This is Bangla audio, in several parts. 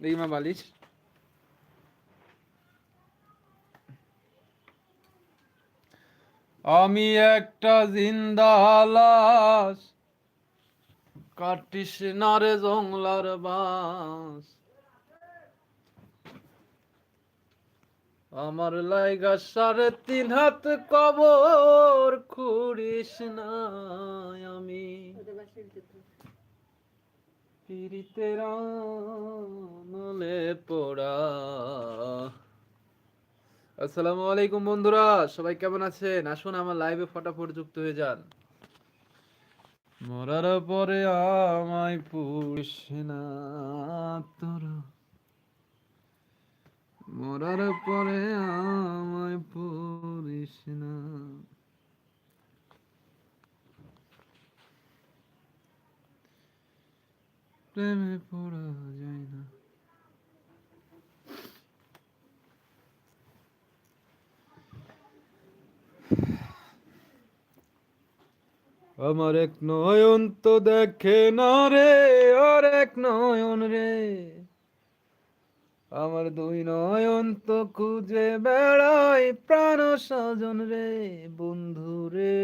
দেখি মা বালিশ আমি একটা জিন্দা লাশ কাটিস নারে জংলার বাস আমার লাইগা সাড়ে তিন হাত কবর খুঁড়িস না আমি। পিরিতের নলে পোড়া। আসসালামু আলাইকুম বন্ধুরা, সবাই কেমন আছেন? আসুন আমার লাইভে ফটাফট যুক্ত হয়ে যান। মরার পরে আমায় পুষ না তোরা। মরার পরে আমায় পুরিস না। প্রেমে পড়া যায় না। আমার এক নয়ন তো দেখে না রে, আর এক নয়ন রে। আমার দুই নয়ন তো খুঁজে বেড়াই প্রাণ স্বজন রে, বন্ধু রে।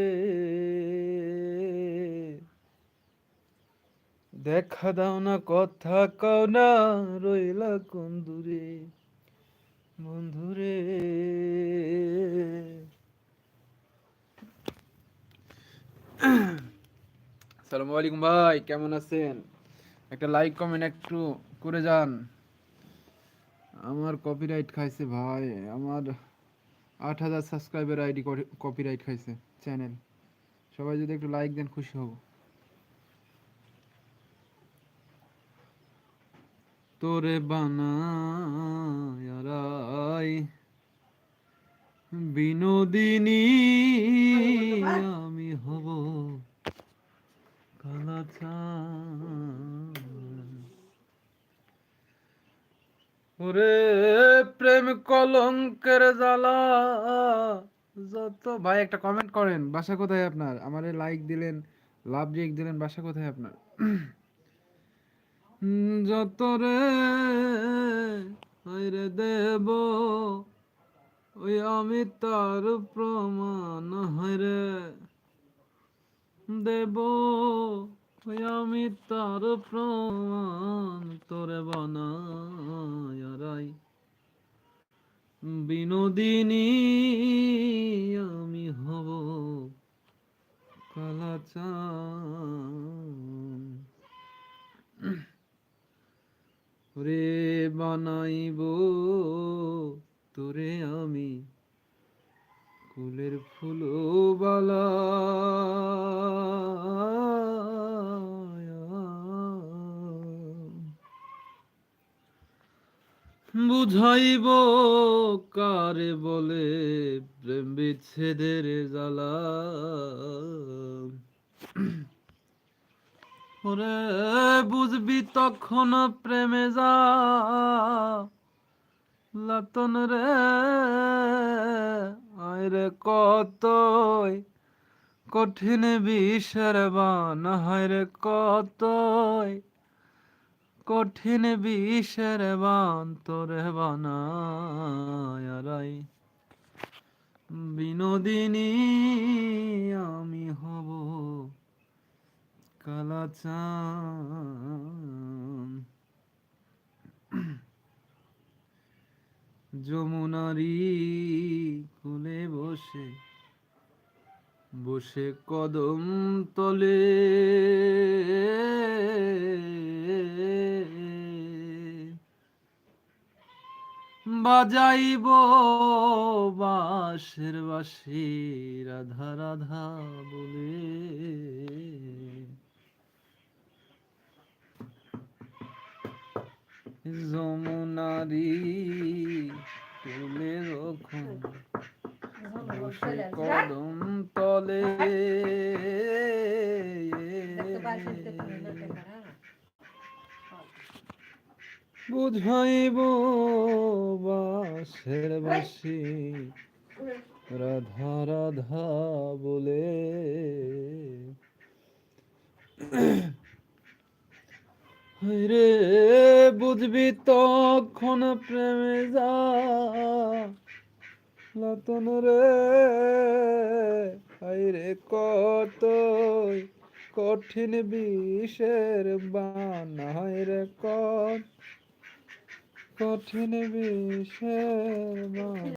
দেখা দাও না, কথা কও না, রইলা কোন দূরে, বন্ধু রে। আসসালামু আলাইকুম ভাই, কেমন আছেন? একটা লাইক কমেন্ট একটু করে যান। আমার কপিরাইট খাইছে ভাই, আমার আট হাজার সাবস্ক্রাইবার আইডি কপিরাইট খাইছে চ্যানেল সবাই যদি একটু লাইক দেন, খুশি হব। তোরে বানায় বিনোদিনী আমি হব কালাচান ওরে প্রেম কলঙ্কের জ্বালা। যত ভাই, একটা কমেন্ট করেন, বাসা কোথায় আপনার? আমারে লাইক দিলেন লাভ রিয়েক দিলেন, বাসা কোথায় আপনার? যত রে রে দেব, ওই আমি তার প্রমাণ হরে দেব আমি তার প্রমাণ তোরে বানাই বিনোদিনী আমি হব কালাচান রে বানাইব বুঝাইব কারে বলে প্রেম বিচ্ছেদের জ্বালা। ওরে বুঝবি তখন প্রেমে যা, লাতন রে, আয় রে কতই কঠিন বিষের বান, হায় রে কতই কঠিন বিষের বান তোরে বানায় বিনোদিনী, আমি হব কালাচান যমুনারি কুলে বসে বসে কদম তলে বাজাইব বাঁশের বাসি রাধা রাধা বলে। যমুনারি তুলে বসে কদম তলে বুঝাইব বাসের বাসি। রাধা রাধা বলে। রে, বুঝবি তখন প্রেমে যা। লতন রে আইরে কত কঠিন বিষের বানায় রে, কত কঠিন বিষে